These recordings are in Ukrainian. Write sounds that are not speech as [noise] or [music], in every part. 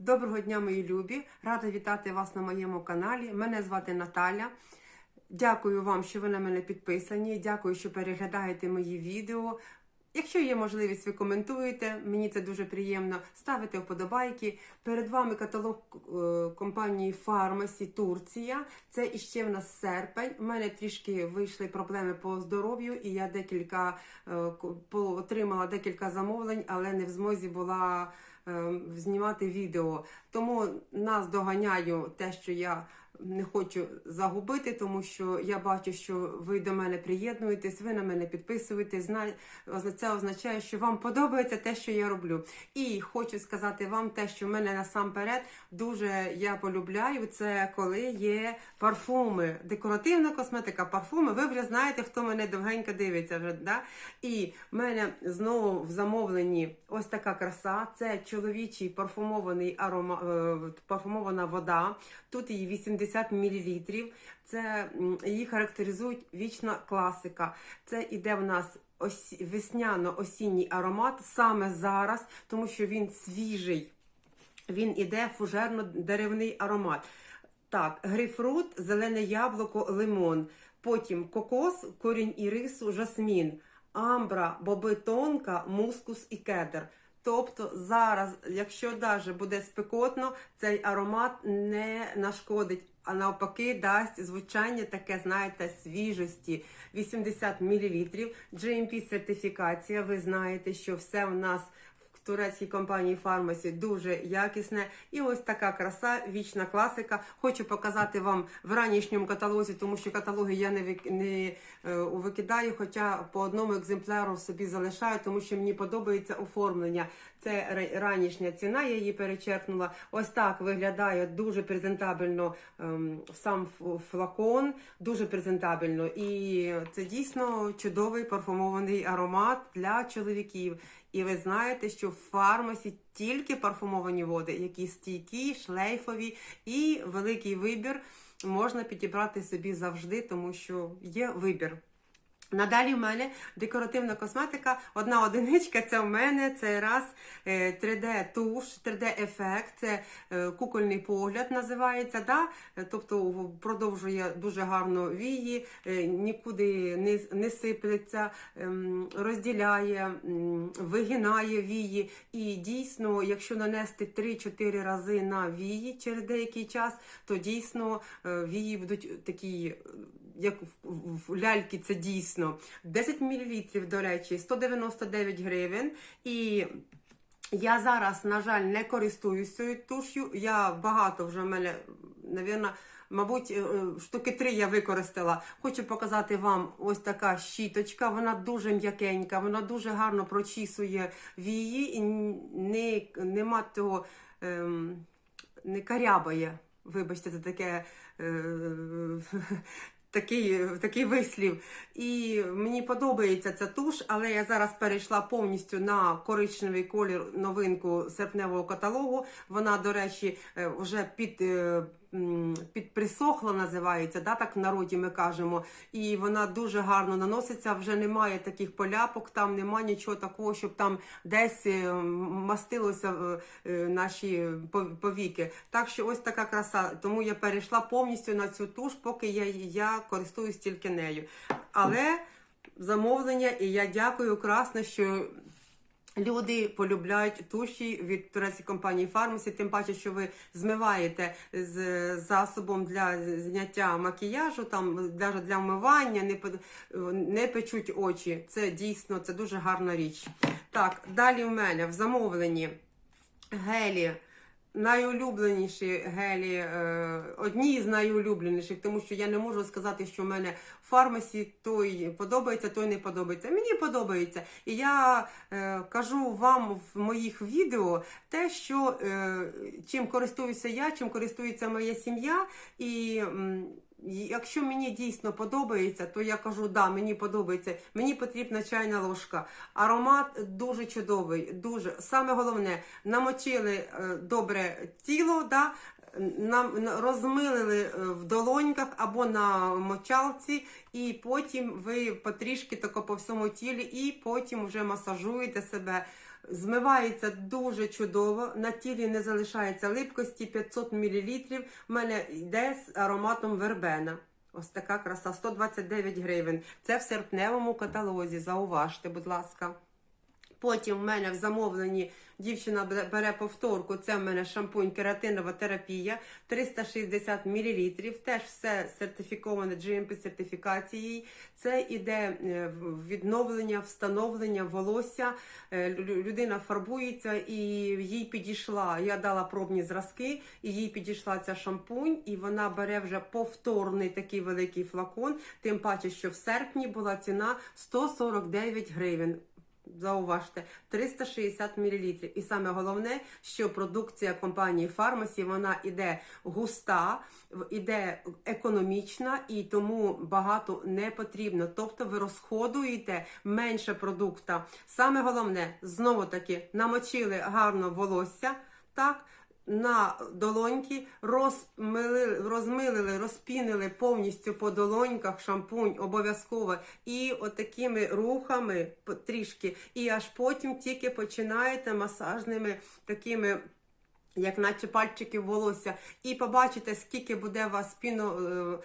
Доброго дня, мої любі! Рада вітати вас на моєму каналі. Мене звати Наталя. Дякую вам, що ви на мене підписані. Дякую, що переглядаєте мої відео. Якщо є можливість, ви коментуєте, мені це дуже приємно. Ставите вподобайки. Перед вами каталог е, компанії Фармасі Турція. Це іще в нас серпень. У мене трішки вийшли проблеми по здоров'ю, і я декілька е, отримала декілька замовлень, але не в змозі була знімати відео. Тому нас доганяю те, що я не хочу загубити, тому що я бачу, що ви до мене приєднуєтесь, ви на мене підписуєтесь. Це означає, що вам подобається те, що я роблю. І хочу сказати вам те, що в мене насамперед дуже я полюбляю. Це коли є парфуми, декоративна косметика, парфуми. Ви вже знаєте, хто мене довгенько дивиться вже. Да? І в мене знову в замовленні ось така краса. Це чоловічий парфумований арома, е, парфумована вода. Тут її 80 мл. Це її характеризують вічна класика. Це іде в нас весняно-осінній аромат саме зараз, тому що він свіжий. Він іде фужерно-деревний аромат. Так, грейпфрут, зелене яблуко, лимон. Потім кокос, корінь ірису, жасмін, амбра, боби тонка, мускус і кедр. Тобто зараз, якщо навіть буде спекотно, цей аромат не нашкодить, а навпаки дасть звучання таке, знаєте, свіжості. 80 мл. GMP сертифікація. Ви знаєте, що все в нас турецькій компанії Фармасі дуже якісне. І ось така краса, вічна класика. Хочу показати вам в ранішньому каталозі, тому що каталоги я не, вик- не е, викидаю, хоча по одному екземпляру собі залишаю, тому що мені подобається оформлення. Це ранішня ціна, я її перечеркнула. Ось так виглядає дуже презентабельно ем, сам флакон, дуже презентабельно. І це дійсно чудовий парфумований аромат для чоловіків. І ви знаєте, що в фармасі тільки парфумовані води, які стійкі, шлейфові і великий вибір можна підібрати собі завжди, тому що є вибір. Надалі в мене декоративна косметика. Одна одиничка це в мене цей раз е, 3D туш, 3D ефект, це е, кукольний погляд називається. Да? Е, Тобто продовжує дуже гарно вії, е, нікуди не, не сиплеться, ем, розділяє, вигинає вії. І дійсно, якщо нанести 3-4 рази на вії через деякий час, то дійсно е, вії будуть такі. Як в ляльки, це дійсно 10 мл, до речі, 199 гривень. І я зараз, на жаль, не користуюсь цією туш'ю. Я багато вже в мене, навірно, мабуть, е, е, штуки три я використала. Хочу показати вам ось така щіточка. Вона дуже м'якенька, вона дуже гарно прочісує вії і не, нема того. Ем, не карябає. Вибачте, це таке. Е, Такий, такий вислів. І мені подобається ця туш, але я зараз перейшла повністю на коричневий колір новинку серпневого каталогу. Вона, до речі, е, вже під, е, підприсохла, називається, да, так в народі ми кажемо. І вона дуже гарно наноситься, вже немає таких поляпок, там немає нічого такого, щоб там десь е, мастилося е, е, наші повіки. Так що ось така краса. Тому я перейшла повністю на цю туш, поки я, я користуюсь тільки нею. Але замовлення, і я дякую красно, що. Люди полюбляють туші від турецької компанії Фармасі, тим паче, що ви змиваєте з засобом для зняття макіяжу, там навіть для вмивання, не, не печуть очі. Це дійсно це дуже гарна річ. Так, далі в мене в замовленні гелі. Найулюбленіші гелі, е, одні з найулюбленіших, тому що я не можу сказати, що в мене в фармасі той подобається, той не подобається. Мені подобається. І я е, кажу вам в моїх відео те, що е, чим користуюся я, чим користується моя сім'я. І Якщо мені дійсно подобається, то я кажу, да, мені подобається. Мені потрібна чайна ложка. Аромат дуже чудовий, дуже саме головне, намочили е, добре тіло, да, нам розмилили е, в долоньках або на мочалці, і потім ви потрішки тако по всьому тілі, і потім вже масажуєте себе. Змивається дуже чудово, на тілі не залишається липкості, 500 мл. В мене йде з ароматом вербена. Ось така краса, 129 гривень. Це в серпневому каталозі. Зауважте, будь ласка. Потім в мене в замовленні дівчина бере- повторку. Це в мене шампунь кератинова терапія 360 мл. Теж все сертифіковане GMP сертифікацією. Це іде е, відновлення, встановлення волосся. Е, Людина фарбується і їй підійшла. Я дала пробні зразки, і їй підійшла ця шампунь, і вона бере вже повторний такий великий флакон. Тим паче, що в серпні була ціна 149 гривень. Зауважте, 360 мл. І саме головне, що продукція компанії Фармасі вона іде густа, іде економічна і тому багато не потрібно. Тобто ви розходуєте менше продукта. Саме головне, знову таки, намочили гарно волосся. Так, на долоньки, розмилили, розмилили, розпінили повністю по долоньках шампунь обов'язково. І отакими рухами трішки. І аж потім тільки починаєте масажними такими. Як наче пальчики волосся, і побачите, скільки буде у вас піно, е,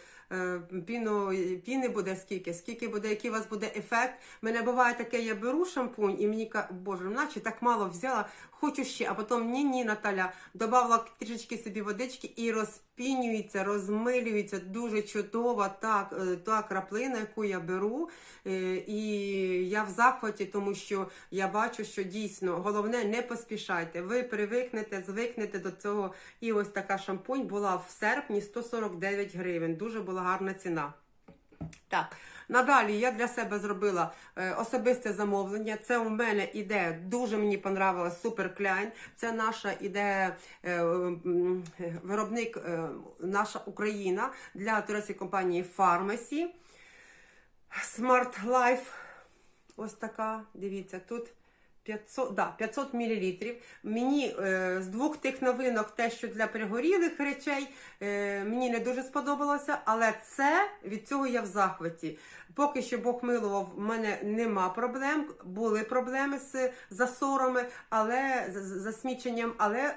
піно, піни буде скільки, скільки буде, який у вас буде ефект. Мене буває таке, я беру шампунь і мені боже, наче так мало взяла, хочу ще, а потім ні, ні, Наталя, додавала трішечки собі водички і розпінюється, розмилюється дуже чудова так, е, та краплина, яку я беру. Е, І я в захваті, тому що я бачу, що дійсно головне не поспішайте. Ви привикнете, звикнете до цього. І ось така шампунь була в серпні 149 гривень. Дуже була гарна ціна. Так, надалі я для себе зробила е, особисте замовлення. Це у мене іде, дуже мені понравилось Супер Кляйн. Це наша іде е, виробник, е, наша Україна для турецької компанії Pharmacy. Smart Life. Ось така, дивіться, тут 500, да, 500 мл. Мені е, з двох тих новинок, те, що для пригорілих речей, е, мені не дуже сподобалося, але це від цього я в захваті. Поки що Бог милував, в мене нема проблем. Були проблеми з засорами, але з засміченням, але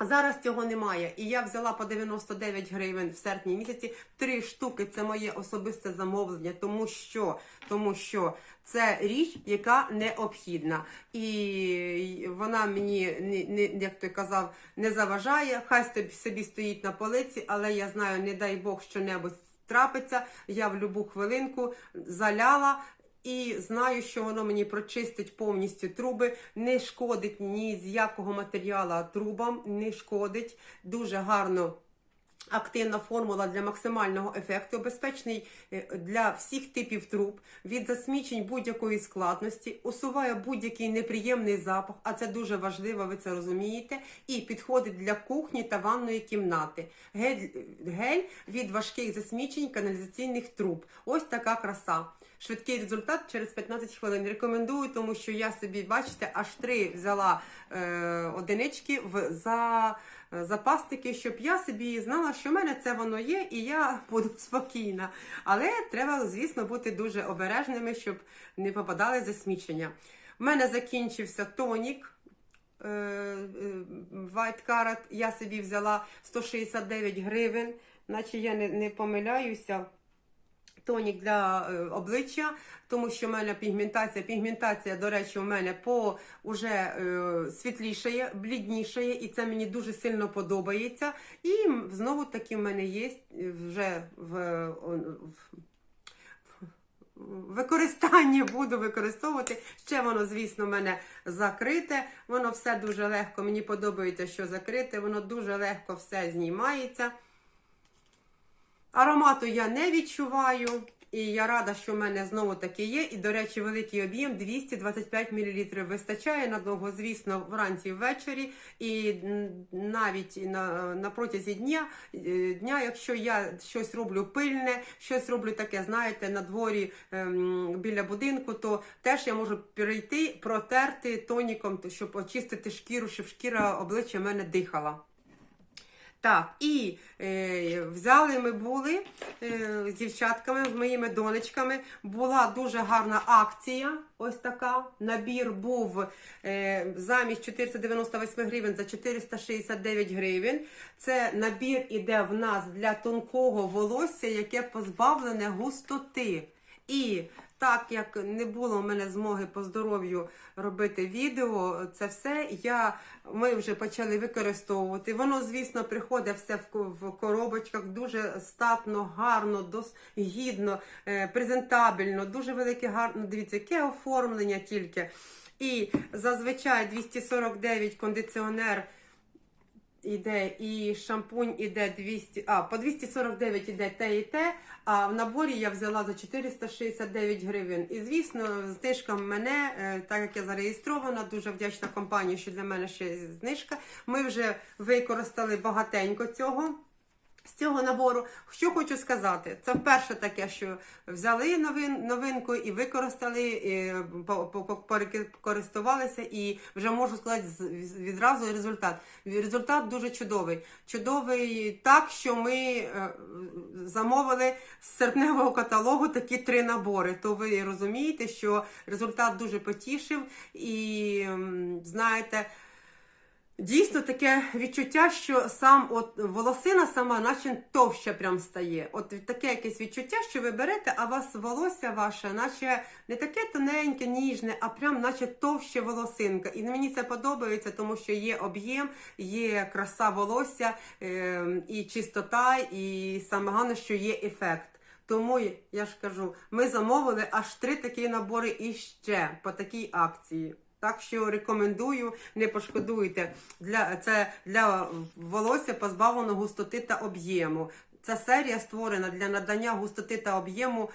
Зараз цього немає. І я взяла по 99 гривень в серпні місяці. Три штуки це моє особисте замовлення, тому що, тому що це річ, яка необхідна. І вона мені не, як той казав, не заважає. Хай собі- стоїть на полиці, але я знаю, не дай Бог, що-небудь трапиться. Я в будь-яку хвилинку заляла. І знаю, що воно мені прочистить повністю труби, не шкодить ні з якого матеріалу трубам, не шкодить. Дуже гарно. Активна формула для максимального ефекту, безпечний е, для всіх типів труб, від засмічень будь-якої складності, усуває будь-який неприємний запах, а це дуже важливо, ви це розумієте, і підходить для кухні та ванної кімнати. Гель, гель від важких засмічень каналізаційних труб. Ось така краса. Швидкий результат через 15 хвилин. Рекомендую, тому що я собі, бачите, аж три взяла е, одинички в за е, запасники, щоб я собі знала, що в мене це воно є, і я [laughs] буду спокійна. Але треба, звісно, бути дуже обережними, щоб не попадали засмічення. У мене закінчився тонік. е, е, White Carrot. Я собі взяла 169 гривень, наче я не, не помиляюся. Тонік для е, обличчя, тому що в мене пігментація. Пігментація, до речі, у мене по уже е, світлішає, бліднішає, і це мені дуже сильно подобається. І знову таки в мене є е, вже в, в використанні [laughs] буду використовувати. Ще воно, звісно, в мене закрите. Воно все дуже легко. Мені подобається, що закрите, воно дуже легко все знімається. Аромату я не відчуваю. І я рада, що в мене знову таки є. І, до речі, великий об'єм 225 мл. Вистачає надовго, звісно, вранці ввечері. І навіть на, на протязі дня, е, дня, якщо я щось роблю пильне, щось роблю таке, знаєте, на дворі ем, біля будинку, то теж я можу перейти, протерти тоніком, щоб очистити шкіру, щоб шкіра обличчя в мене дихала. Так, і е, взяли ми були е, з дівчатками, з моїми донечками. Була дуже гарна акція. Ось така. Набір був е, замість 498 гривень за 469 гривень. Це набір іде в нас для тонкого волосся, яке позбавлене густоти. І так як не було в мене змоги по здоров'ю робити відео, це все я, ми вже почали використовувати. Воно, звісно, приходить все в, коробочках, дуже статно, гарно, дос, гідно, е, презентабельно, дуже велике гарно. Дивіться, яке оформлення тільки. І зазвичай 249 кондиціонер іде і шампунь іде 200, а по 249 іде те і те, а в наборі я взяла за 469 гривень. І звісно, знижка мене, е, так як я зареєстрована, дуже вдячна компанії, що для мене ще знижка. Ми вже використали багатенько цього. З цього набору, що хочу сказати, це вперше таке, що взяли новин, новинку і використали, і переки- користувалися, і вже можу сказати відразу результат. Результат дуже чудовий. Чудовий так, що ми е, замовили з серпневого каталогу такі три набори. То ви розумієте, що результат дуже потішив, і знаєте. Дійсно таке відчуття, що сам от волосина сама, наче товща прям стає. От таке якесь відчуття, що ви берете, а вас волосся ваше, наче не таке тоненьке, ніжне, а прям наче товще волосинка. І мені це подобається, тому що є об'єм, є краса волосся, е, і чистота, і саме головне, що є ефект. Тому я ж кажу, ми замовили аж три такі набори іще по такій акції. Так що рекомендую, не пошкодуйте. Для, це для волосся позбавлено густоти та об'єму. Ця серія створена для надання густоти та об'єму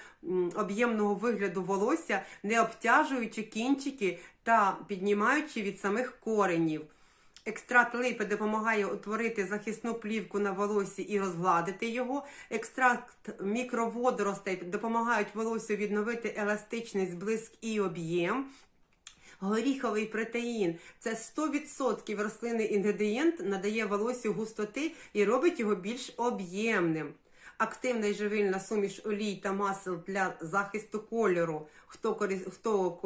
об'ємного вигляду волосся, не обтяжуючи кінчики та піднімаючи від самих коренів. Екстракт липи допомагає утворити захисну плівку на волосі і розгладити його. Екстракт мікроводоростей допомагають волосю відновити еластичність, блиск і об'єм. Горіховий протеїн це 100% рослинний інгредієнт, надає волосю густоти і робить його більш об'ємним. Активна і живильна суміш олій та масел для захисту кольору. Хто, хто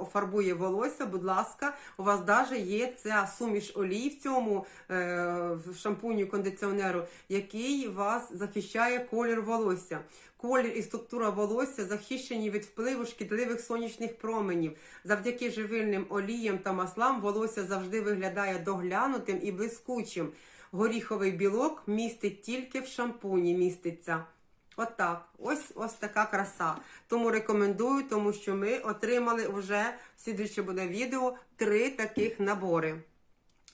офарбує волосся, будь ласка, у вас навіть є ця суміш олій в цьому е, в шампуню кондиціонеру, який вас захищає колір волосся. Колір і структура волосся захищені від впливу шкідливих сонячних променів. Завдяки живильним оліям та маслам волосся завжди виглядає доглянутим і блискучим. Горіховий білок містить тільки в шампуні міститься. Отак. Ось ось така краса. Тому рекомендую, тому що ми отримали вже, слідуюче буде відео, три таких набори.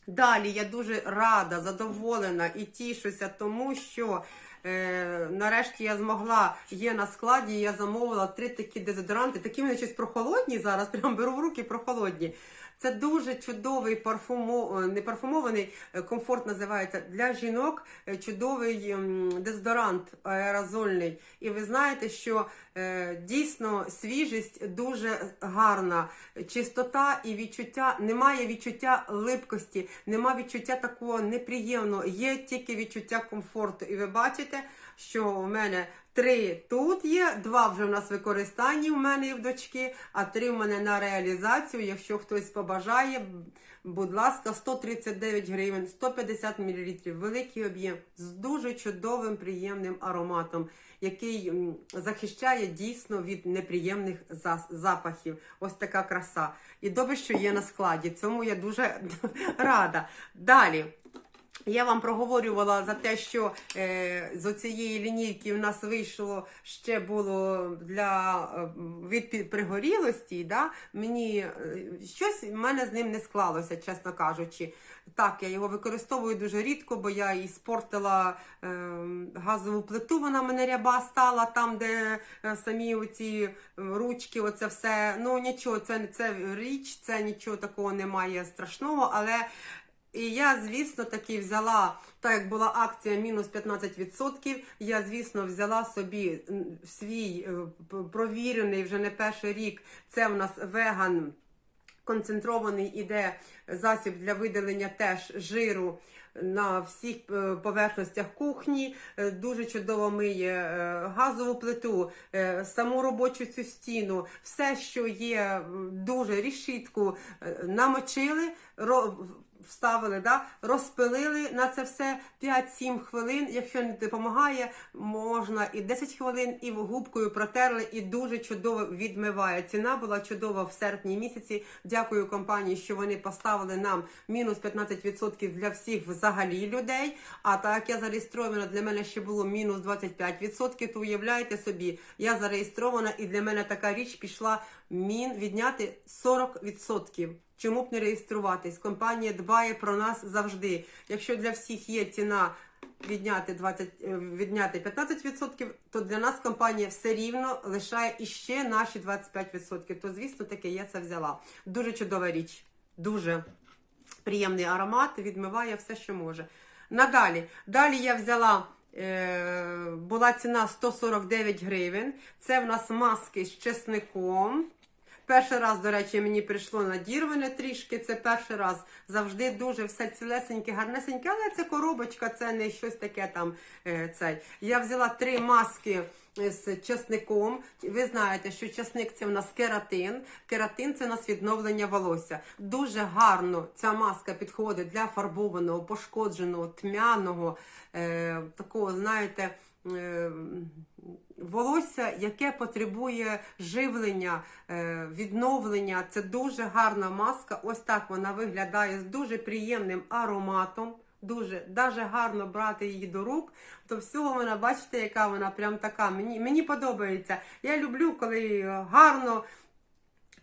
Далі я дуже рада, задоволена і тішуся, тому що е, нарешті я змогла, є на складі, я замовила три такі дезодоранти. Такі вони щось прохолодні зараз, прям беру в руки прохолодні. Це дуже чудовий парфумо, не парфумований, е, комфорт називається для жінок. е, Чудовий дезодорант аерозольний. І ви знаєте, що е, дійсно свіжість дуже гарна, чистота і відчуття. Немає відчуття липкості, немає відчуття такого неприємного. Є тільки відчуття комфорту. І ви бачите, що в мене три тут є, два вже в нас використанні в мене і в дочки, а три в мене на реалізацію. Якщо хтось побажає, будь ласка, 139 гривень, 150 мл, великий об'єм з дуже чудовим приємним ароматом, який захищає дійсно від неприємних запахів. Ось така краса. І добре, що є на складі. Цьому я дуже [laughs] рада. Далі. Я вам проговорювала за те, що е, з оцієї лінійки в нас вийшло ще було для е, від пригорілості. Да? Мені е, щось в мене з ним не склалося, чесно кажучи. Так, я його використовую дуже рідко, бо я і спортила е, газову плиту, вона мене ряба стала там, де е, самі оці ручки, оце все. Ну нічого, це, це річ, це нічого такого немає страшного, але. І я, звісно, таки взяла, так як була акція мінус 15%, я, звісно, взяла собі свій е, провірений вже не перший рік. Це в нас веган концентрований іде засіб для видалення теж жиру на всіх е, поверхностях кухні. Е, Дуже чудово миє газову плиту, саму робочу цю стіну, все, що є дуже рішітку, намочили. Вставили, да? розпилили на це все 5-7 хвилин. Якщо не допомагає, можна і 10 хвилин, і губкою протерли, і дуже чудово відмиває. Ціна була чудова в серпні місяці. Дякую компанії, що вони поставили нам мінус 15% для всіх взагалі людей. А так я зареєстрована, для мене ще було мінус 25%. То уявляєте собі, я зареєстрована, і для мене така річ пішла мін відняти 40%. Чому б не реєструватись? Компанія дбає про нас завжди. Якщо для всіх є ціна відняти 20, е, відняти 15%, то для нас компанія все рівно лишає іще наші 25%. То, звісно, таке я це взяла. Дуже чудова річ. Дуже приємний аромат, відмиває все, що може. Надалі. Далі я взяла. е, Була ціна 149 гривень. Це в нас маски з чесником. Перший раз, до речі, мені прийшло надірване трішки. Це перший раз завжди дуже все цілесеньке, гарнесеньке, але це коробочка, це не щось таке там. е, Цей. Я взяла три маски з чесником. Ви знаєте, що чесник це в нас кератин. Кератин це у нас відновлення волосся. Дуже гарно ця маска підходить для фарбованого, пошкодженого, тьмяного, е, такого, знаєте. Е, волосся, яке потребує живлення, е, відновлення. Це дуже гарна маска. Ось так вона виглядає з дуже приємним ароматом. Дуже даже гарно брати її до рук. То всього вона, бачите, яка вона прям така. Мені, мені подобається. Я люблю, коли гарно,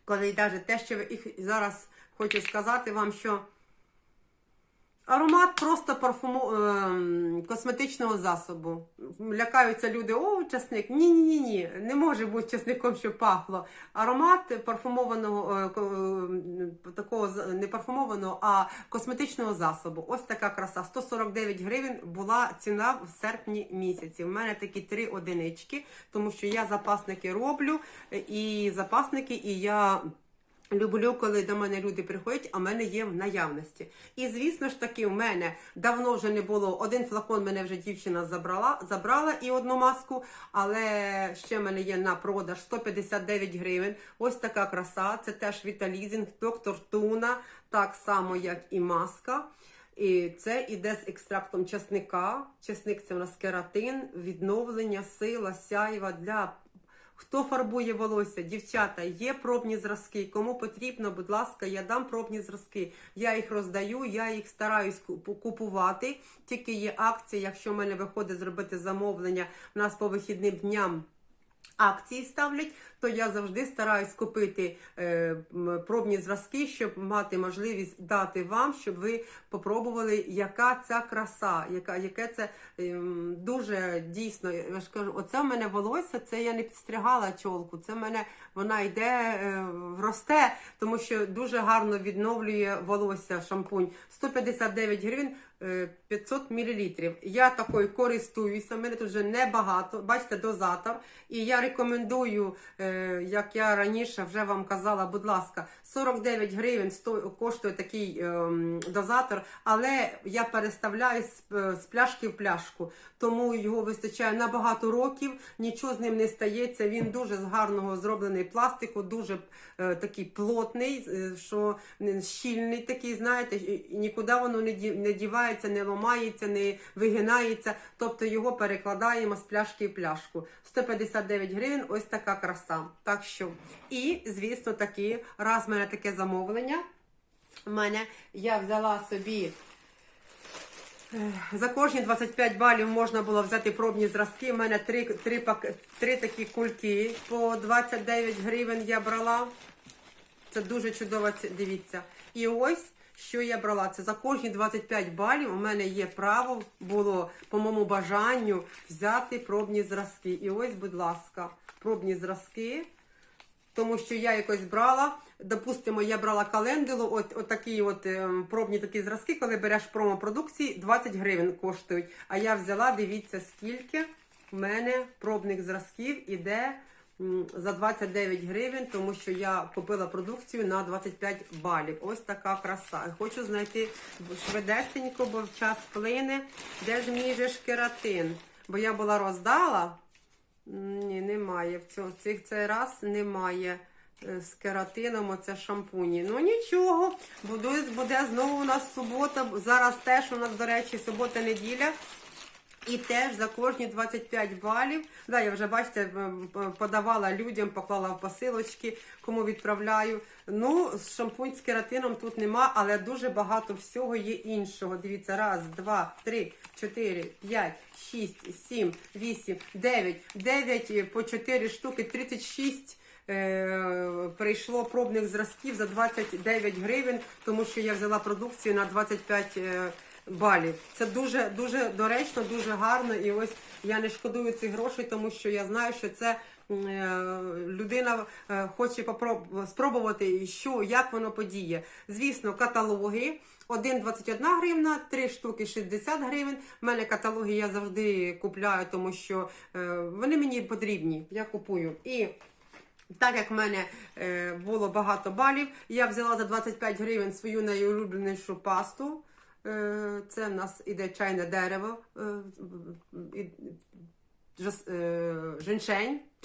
коли навіть те, що і зараз хочу сказати вам, що Аромат просто парфуму ем, косметичного засобу. Лякаються люди, о, часник. Ні, ні. Не може бути часником, що пахло. Аромат парфумованого е, е, такого не парфумованого, а косметичного засобу. Ось така краса. 149 гривень була ціна в серпні місяці. У мене такі три одинички, тому що я запасники роблю е, і запасники, і я. Люблю, коли до мене люди приходять, а в мене є в наявності. І звісно ж таки, в мене давно вже не було. Один флакон мене вже дівчина забрала, забрала і одну маску, але ще в мене є на продаж 159 гривень. Ось така краса. Це теж Віталізінг, доктор Туна, так само, як і маска. І це іде з екстрактом часника. Часник це у нас кератин, відновлення, сила, сяйва для Хто фарбує волосся? Дівчата, є пробні зразки. Кому потрібно, будь ласка, я дам пробні зразки. Я їх роздаю, я їх стараюсь купувати. Тільки є акція, якщо в мене виходить зробити замовлення, в нас по вихідним дням. Акції ставлять, то я завжди стараюсь купити е, пробні зразки, щоб мати можливість дати вам, щоб ви попробували, яка ця краса, яка, яке це ем, дуже дійсно. Я ж кажу, оце в мене волосся, це я не підстригала чолку. Це в мене вона йде, е, росте, тому що дуже гарно відновлює волосся шампунь. 159 гривень. Е, 500 мл. Я такою користуюся, мене тут вже небагато. Бачите, дозатор. І я рекомендую, е, як я раніше вже вам казала, будь ласка, 49 гривень коштує такий ем, дозатор, але я переставляю з, е, пляшки в пляшку, тому його вистачає на багато років, нічого з ним не стається. Він дуже з гарного зроблений пластику, дуже е, такий плотний, е, що щільний такий, знаєте, і- нікуди воно не ді- не не ламається, не вигинається. Тобто його перекладаємо з пляшки в пляшку. 159 гривень, ось така краса. Так що, і звісно, таки, раз в мене таке замовлення. В мене я взяла собі. е, За кожні 25 балів можна було взяти пробні зразки. У мене три, три, три такі кульки по 29 гривень я брала. Це дуже чудово, дивіться. І ось, що я брала. Це за кожні 25 балів у мене є право було, по моєму бажанню, взяти пробні зразки. І ось, будь ласка, пробні зразки. Тому що я якось брала, допустимо, я брала календулу, от, от такі от ем, пробні такі зразки, коли береш промопродукції, 20 гривень коштують. А я взяла, дивіться, скільки в мене пробних зразків іде за 29 гривень, тому що я купила продукцію на 25 балів. Ось така краса. Хочу знайти швидесенько, бо в час плине. Де ж мій же кератин? Бо я була роздала. Ні, немає. В цьому цих цей раз немає е, з кератином оце шампуні. Ну нічого, буде, буде знову у нас субота. Зараз теж у нас, до речі, субота-неділя. І теж за кожні 25 балів. Да, я вже бачите, подавала людям, поклала в посилочки, кому відправляю. Ну, шампунь з кератином тут нема, але дуже багато всього є іншого. Дивіться, раз, два, три, чотири, п'ять, шість, сім, вісім, дев'ять, дев'ять по 4 штуки, 36 е, прийшло пробних зразків за 29 гривень, тому що я взяла продукцію на 25 е, балів. Це дуже дуже доречно, дуже гарно. І ось я не шкодую цих грошей, тому що я знаю, що це. е, Людина е, хоче спробувати, що як воно подіє. Звісно, каталоги. 1,21 гривна, 3 штуки 60 гривень. У мене каталоги я завжди купляю, тому що е, вони мені потрібні. Я купую. І так як в мене було багато балів, я взяла за 25 гривень свою найулюбленішу пасту. Е, це в нас іде чайне дерево, е,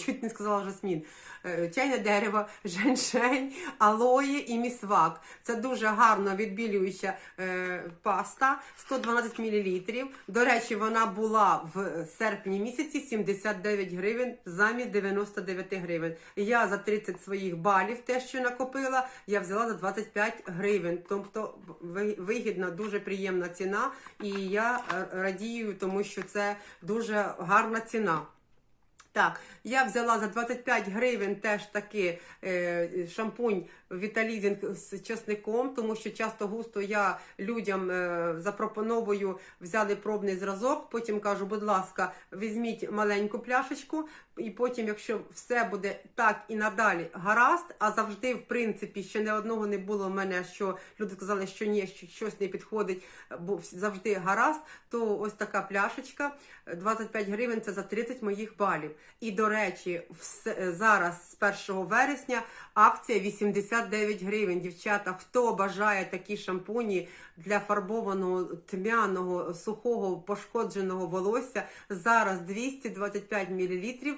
чуть не сказала жасмін. Е, Чайне дерево, [laughs] женьшень, алої і місвак. Це дуже гарно відбілююча е, паста, 112 мл. До речі, вона була в серпні місяці 79 гривень замість 99 гривень. Я за 30 своїх балів, те, що накопила, я взяла за 25 гривень. Тобто вигідна, дуже приємна ціна. І я е, радію, тому що це дуже гарна ціна. Так, я взяла за 25 гривень теж таки е, шампунь Віталізінг з чесником, тому що часто густо я людям е, запропоновую взяли пробний зразок, потім кажу, будь ласка, візьміть маленьку пляшечку, і потім, якщо все буде так і надалі гаразд, а завжди, в принципі, ще не одного не було в мене, що люди сказали, що ні, що щось не підходить, бо завжди гаразд, то ось така пляшечка 25 гривень це за 30 моїх балів. І до речі, зараз з 1 вересня акція 89 гривень. Дівчата, хто бажає такі шампуні для фарбованого тьмяного, сухого, пошкодженого волосся, зараз 225 мл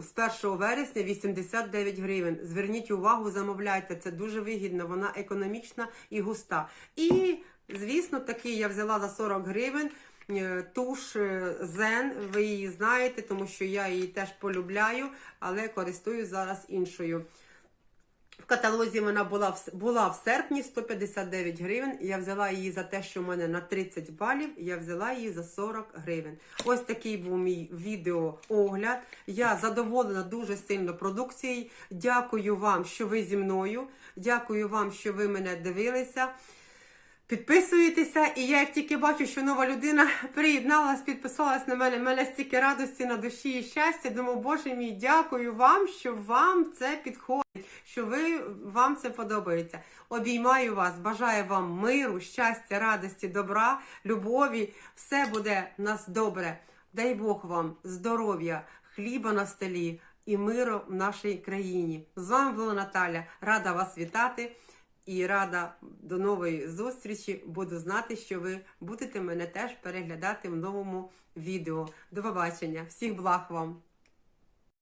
з 1 вересня 89 гривень. Зверніть увагу, замовляйте, це дуже вигідно, вона економічна і густа. І, звісно, такий я взяла за 40 гривень. Е, Туш е, Зен, ви її знаєте, тому що я її теж полюбляю, але користуюсь зараз іншою. В каталозі вона була в, була в серпні 159 гривень. Я взяла її за те, що в мене на 30 балів. Я взяла її за 40 гривень. Ось такий був мій відеоогляд. Я задоволена дуже сильно продукцією. Дякую вам, що ви зі мною. Дякую вам, що ви мене дивилися. Підписуєтеся, і я як тільки бачу, що нова людина [laughs] приєдналась, підписалась на мене, в мене стільки радості на душі і щастя. Думаю, боже мій, дякую вам, що вам це підходить, що ви вам це подобається. Обіймаю вас, бажаю вам миру, щастя, радості, добра, любові. Все буде в нас добре. Дай Бог вам здоров'я, хліба на столі і миру в нашій країні. З вами була Наталя. Рада вас вітати. І рада до нової зустрічі. Буду знати, що ви будете мене теж переглядати в новому відео. До побачення. Всіх благ вам!